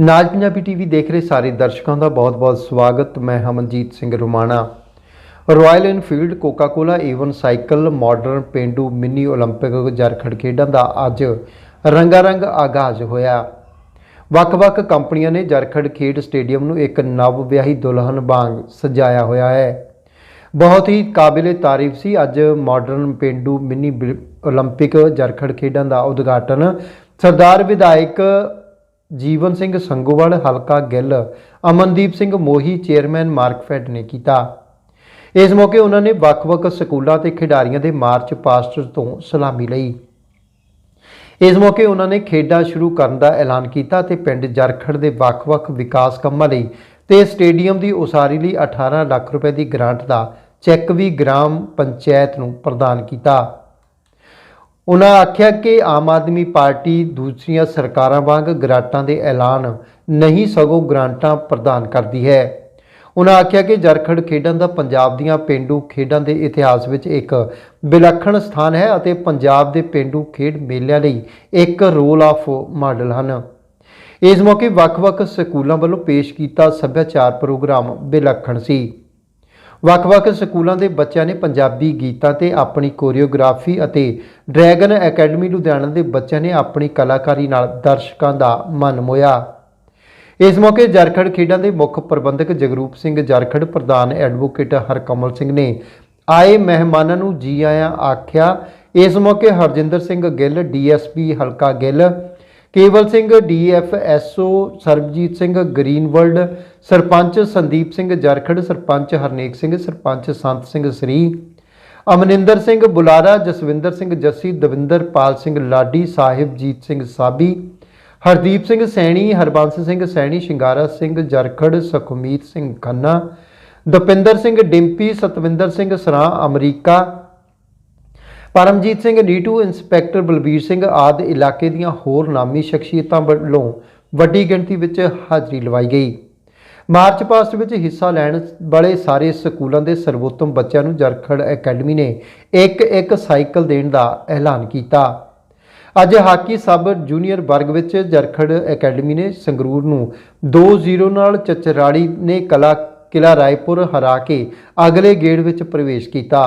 ਨਾਜ Punjabi TV ਦੇਖ ਰਹੇ ਸਾਰੇ ਦਰਸ਼ਕਾਂ ਦਾ ਬਹੁਤ-ਬਹੁਤ ਸਵਾਗਤ ਮੈਂ Hamanjit Singh Romana Royal Enfield Coca Cola Avon cycle modern ਪੇਂਡੂ ਮਿੰਨੀ 올림픽 ਜਰਖੜ ਖੇਡਾਂ ਦਾ ਅੱਜ ਰੰਗਾਰੰਗ ਆਗਾਜ਼ ਹੋਇਆ ਵੱਖ-ਵੱਖ ਕੰਪਨੀਆਂ ਨੇ ਜਰਖੜ ਖੇਡ ਸਟੇਡੀਅਮ ਨੂੰ ਇੱਕ ਨਵ ਵਿਆਹੀ ਦੁਲਹਨ ਵਾਂਗ ਸਜਾਇਆ ਹੋਇਆ ਹੈ ਬਹੁਤ ਹੀ ਕਾਬਿਲੇ ਤਾਰੀਫ ਸੀ ਅੱਜ ਮਾਡਰਨ ਪੇਂਡੂ ਮਿੰਨੀ ਬਿ- 올림픽 ਜਰਖੜ ਖੇਡਾਂ ਦਾ ਉਦਘਾਟਨ ਸਰਦਾਰ ਵਿਧਾਇਕ ਜੀਵਨ ਸਿੰਘ ਸੰਗੋਵਾਲ, ਹਲਕਾ ਗਿੱਲ, ਅਮਨਦੀਪ ਸਿੰਘ ਮੋਹੀ, ਚੇਅਰਮੈਨ ਮਾਰਕਫੈਡ ਨੇ ਕੀਤਾ। ਇਸ ਮੌਕੇ ਉਹਨਾਂ ਨੇ ਵੱਖ-ਵੱਖ ਸਕੂਲਾਂ ਤੇ ਖਿਡਾਰੀਆਂ ਦੇ ਮਾਰਚ ਪਾਸਟਰ ਤੋਂ ਸਲਾਮੀ ਲਈ। ਇਸ ਮੌਕੇ ਉਹਨਾਂ ਨੇ ਖੇਡਾਂ ਸ਼ੁਰੂ ਕਰਨ ਦਾ ਐਲਾਨ ਕੀਤਾ ਤੇ ਪਿੰਡ ਜਰਖੜ ਦੇ ਵੱਖ-ਵੱਖ ਵਿਕਾਸ ਕੰਮਾਂ ਲਈ ਤੇ ਸਟੇਡੀਅਮ ਦੀ ਉਸਾਰੀ ਲਈ 18 ਲੱਖ ਰੁਪਏ ਦੀ ਗ੍ਰਾਂਟ ਦਾ ਚੈੱਕ ਵੀ ਗ੍ਰਾਮ ਪੰਚਾਇਤ ਨੂੰ ਪ੍ਰਦਾਨ ਕੀਤਾ। ਉਹਨਾਂ ਆਖਿਆ ਕਿ ਆਮ ਆਦਮੀ ਪਾਰਟੀ ਦੂਸਰੀਆਂ ਸਰਕਾਰਾਂ ਵਾਂਗ ਗ੍ਰਾਂਟਾਂ ਦੇ ਐਲਾਨ ਨਹੀਂ ਸਗੋਂ ਗ੍ਰਾਂਟਾਂ ਪ੍ਰਦਾਨ ਕਰਦੀ ਹੈ। ਉਹਨਾਂ ਆਖਿਆ ਕਿ ਜਰਖੜ ਖੇਡਾਂ ਦਾ ਪੰਜਾਬ ਦੀਆਂ ਪਿੰਡੂ ਖੇਡਾਂ ਦੇ ਇਤਿਹਾਸ ਵਿੱਚ ਇੱਕ ਵਿਲੱਖਣ ਸਥਾਨ ਹੈ ਅਤੇ ਪੰਜਾਬ ਦੇ ਪਿੰਡੂ ਖੇਡ ਮੇਲਿਆਂ ਲਈ ਇੱਕ ਰੋਲ ਆਫ ਮਾਡਲ ਹਨ। ਇਸ ਮੌਕੇ ਵੱਖ-ਵੱਖ ਸਕੂਲਾਂ ਵੱਲੋਂ ਪੇਸ਼ ਕੀਤਾ ਸੱਭਿਆਚਾਰ ਪ੍ਰੋਗਰਾਮ ਵਿਲੱਖਣ ਸੀ। ਵੱਖ-ਵੱਖ ਸਕੂਲਾਂ ਦੇ ਬੱਚਿਆਂ ਨੇ ਪੰਜਾਬੀ ਗੀਤਾਂ ਤੇ ਆਪਣੀ ਕੋਰੀਓਗ੍ਰਾਫੀ ਅਤੇ ਡਰੈਗਨ ਅਕੈਡਮੀ ਲੁਧਿਆਣਾ ਦੇ ਬੱਚਿਆਂ ਨੇ ਆਪਣੀ ਕਲਾਕਾਰੀ ਨਾਲ ਦਰਸ਼ਕਾਂ ਦਾ ਮਨ ਮੋਇਆ ਇਸ ਮੌਕੇ ਜਰਖੜ ਖੇਡਾਂ ਦੇ ਮੁੱਖ ਪ੍ਰਬੰਧਕ ਜਗਰੂਪ ਸਿੰਘ ਜਰਖੜ, ਪ੍ਰਧਾਨ ਐਡਵੋਕੇਟ ਹਰਕਮਲ ਸਿੰਘ ਨੇ ਆਏ ਮਹਿਮਾਨਾਂ ਨੂੰ ਜੀ ਆਇਆਂ ਆਖਿਆ। ਇਸ ਮੌਕੇ ਹਰਜਿੰਦਰ ਸਿੰਘ ਗਿੱਲ, ਡੀਐਸਪੀ ਹਲਕਾ Gill Kewal Singh DFSO Sarabjit Singh green world sarpanch Sandeep Singh Jarkhar sarpanch Harnek Singh sarpanch Sant Singh Shri Amaninder Singh ਬੁਲਾਰਾ ਜਸਵਿੰਦਰ ਸਿੰਘ ਜੱਸੀ ਦਵਿੰਦਰਪਾਲ ਸਿੰਘ ਲਾਡੀ ਸਾਹਿਬਜੀਤ ਸਿੰਘ ਸਾਬੀ ਹਰਦੀਪ ਸਿੰਘ ਸੈਣੀ ਹਰਬੰਸ ਸਿੰਘ ਸੈਣੀ ਸ਼ਿੰਗਾਰਾ ਸਿੰਘ ਜਰਖੜ ਸੁਖਮੀਤ ਸਿੰਘ ਖੰਨਾ ਦਪਿੰਦਰ ਸਿੰਘ ਡਿੰਪੀ ਸਤਵਿੰਦਰ ਸਿੰਘ ਸਰਾਂ ਅਮਰੀਕਾ ਪਰਮਜੀਤ ਸਿੰਘ ਨੀਟੂ, ਇੰਸਪੈਕਟਰ ਬਲਬੀਰ ਸਿੰਘ ਆਦਿ ਇਲਾਕੇ ਦੀਆਂ ਹੋਰ ਨਾਮੀ ਸ਼ਖਸੀਅਤਾਂ ਵੱਲੋਂ ਵੱਡੀ ਗਿਣਤੀ ਵਿੱਚ ਹਾਜ਼ਰੀ ਲਵਾਈ ਗਈ। ਮਾਰਚ ਪਾਸਟ ਵਿੱਚ ਹਿੱਸਾ ਲੈਣ ਵਾਲੇ ਸਾਰੇ ਸਕੂਲਾਂ ਦੇ ਸਰਵੋਤਮ ਬੱਚਿਆਂ ਨੂੰ ਜਰਖੜ ਅਕੈਡਮੀ ਨੇ ਇੱਕ ਇੱਕ ਸਾਈਕਲ ਦੇਣ ਦਾ ਐਲਾਨ ਕੀਤਾ। ਅੱਜ ਹਾਕੀ ਸਬ ਜੂਨੀਅਰ ਵਰਗ ਵਿੱਚ ਜਰਖੜ ਅਕੈਡਮੀ ਨੇ ਸੰਗਰੂਰ ਨੂੰ 2-0 ਨਾਲ ਚਚਰਾੜੀ ਨੇ ਕਲਾ ਕਿਲਾ ਰਾਏਪੁਰ ਹਰਾ ਕੇ ਅਗਲੇ ਗੇੜ ਵਿੱਚ ਪ੍ਰਵੇਸ਼ ਕੀਤਾ।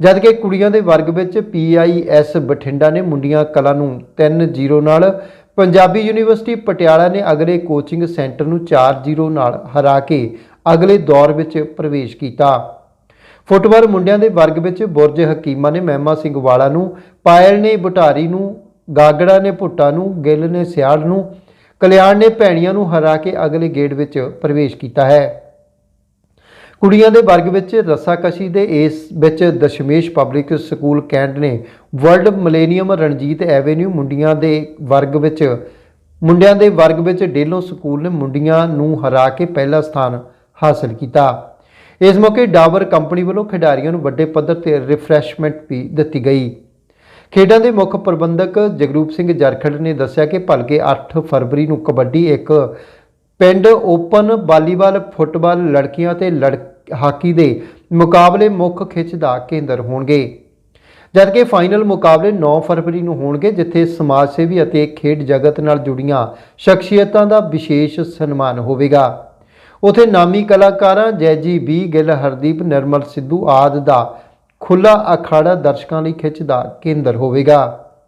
ਜਦਕਿ ਕੁੜੀਆਂ ਦੇ ਵਰਗ ਵਿੱਚ ਪੀਆਈਐਸ ਬਠਿੰਡਾ ਨੇ ਮੁੰਡੀਆਂ ਕਲਾ ਨੂੰ 3-0 ਨਾਲ, ਪੰਜਾਬੀ ਯੂਨੀਵਰਸਿਟੀ ਪਟਿਆਲਾ ਨੇ ਅਗਲੇ ਕੋਚਿੰਗ ਸੈਂਟਰ ਨੂੰ 4-0 ਨਾਲ ਹਰਾ ਕੇ ਅਗਲੇ ਦੌਰ ਵਿੱਚ ਪ੍ਰਵੇਸ਼ ਕੀਤਾ। ਫੁੱਟਬਾਲ ਮੁੰਡਿਆਂ ਦੇ ਵਰਗ ਵਿੱਚ ਬੁਰਜ ਹਕੀਮਾ ਨੇ ਮਹਿਮਾ ਸਿੰਘ ਵਾਲਾ ਨੂੰ, ਪਾਇਲ ਨੇ ਬੁਟਾਰੀ ਨੂੰ, ਗਾਗੜਾ ਨੇ ਭੁੱਟਾ ਨੂੰ, ਗਿੱਲ ਨੇ ਸਿਆੜ ਨੂੰ, ਕਲਿਆਣ ਨੇ ਭੈਣੀਆਂ ਨੂੰ ਹਰਾ ਕੇ ਅਗਲੇ ਗੇੜ ਵਿੱਚ ਪ੍ਰਵੇਸ਼ ਕੀਤਾ ਹੈ। ਕੁੜੀਆਂ ਦੇ ਵਰਗ ਵਿੱਚ ਰੱਸਾਕਸ਼ੀ ਦੇ ਇਸ ਵਿੱਚ ਦਸ਼ਮੇਸ਼ ਪਬਲਿਕ ਸਕੂਲ ਕੈਂਟ ਨੇ world millennium Ranjit avenue Mundian ਦੇ ਵਰਗ ਵਿੱਚ, ਮੁੰਡਿਆਂ ਦੇ ਵਰਗ ਵਿੱਚ ਡੇਲੋ ਸਕੂਲ ਨੇ ਮੁੰਡੀਆਂ ਨੂੰ ਹਰਾ ਕੇ ਪਹਿਲਾ ਸਥਾਨ ਹਾਸਲ ਕੀਤਾ। ਇਸ ਮੌਕੇ ਡਾਬਰ ਕੰਪਨੀ ਵੱਲੋਂ ਖਿਡਾਰੀਆਂ ਨੂੰ ਵੱਡੇ ਪੱਧਰ ਤੇ ਰਿਫਰੈਸ਼ਮੈਂਟ ਵੀ ਦਿੱਤੀ ਗਈ। ਖੇਡਾਂ ਦੇ ਮੁੱਖ ਪ੍ਰਬੰਧਕ ਜਗਰੂਪ ਸਿੰਘ ਜਰਖੜ ਨੇ ਦੱਸਿਆ ਕਿ ਭਲਕੇ 8 ਫਰਵਰੀ ਨੂੰ ਕਬੱਡੀ ਇੱਕ ਪਿੰਡ ਓਪਨ ਵਾਲੀਬਾਲ, ਫੁੱਟਬਾਲ ਲੜਕੀਆਂ ਤੇ ਲੜ, ਹਾਕੀ ਦੇ ਮੁਕਾਬਲੇ ਮੁੱਖ ਖਿੱਚ ਦਾ ਕੇਂਦਰ ਹੋਣਗੇ। ਜਦਕਿ ਫਾਈਨਲ ਮੁਕਾਬਲੇ 9 ਫਰਵਰੀ ਨੂੰ ਹੋਣਗੇ, ਜਿੱਥੇ ਸਮਾਜ ਸੇਵੀ ਅਤੇ ਖੇਡ ਜਗਤ ਨਾਲ ਜੁੜੀਆਂ ਸ਼ਖਸੀਅਤਾਂ ਦਾ ਵਿਸ਼ੇਸ਼ ਸਨਮਾਨ ਹੋਵੇਗਾ। ਉਥੇ ਨਾਮੀ ਕਲਾਕਾਰਾਂ ਜੈਜੀ ਬੀ, ਗਿੱਲ, ਹਰਦੀਪ, ਨਿਰਮਲ ਸਿੱਧੂ ਆਦਿ ਦਾ ਖੁੱਲਾ ਅਖਾੜਾ ਦਰਸ਼ਕਾਂ ਲਈ ਖਿੱਚ ਦਾ ਕੇਂਦਰ ਹੋਵੇਗਾ।